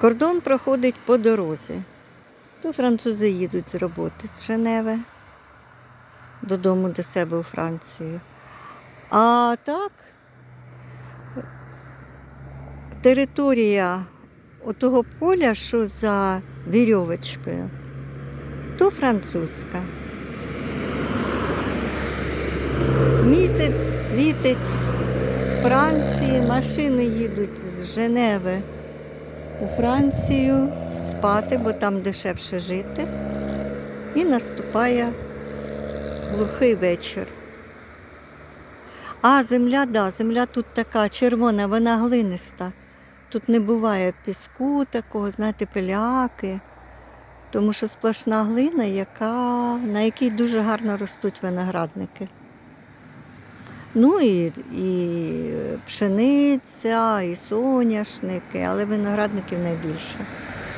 Кордон проходить по дорозі. То французи їдуть з роботи з Женеви додому до себе у Францію. А так, територія отого поля, що за вірьовочкою, то французька. Місяць світить з Франції, машини їдуть з Женеви у Францію спати, бо там дешевше жити. І наступає глухий вечір. А, земля, да, земля тут така червона, вона глиниста. Тут не буває піску такого, знаєте, пиляки. Тому що сплошна глина, яка, на якій дуже гарно ростуть виноградники. Ну і, і пшениця, і соняшники, але виноградників найбільше.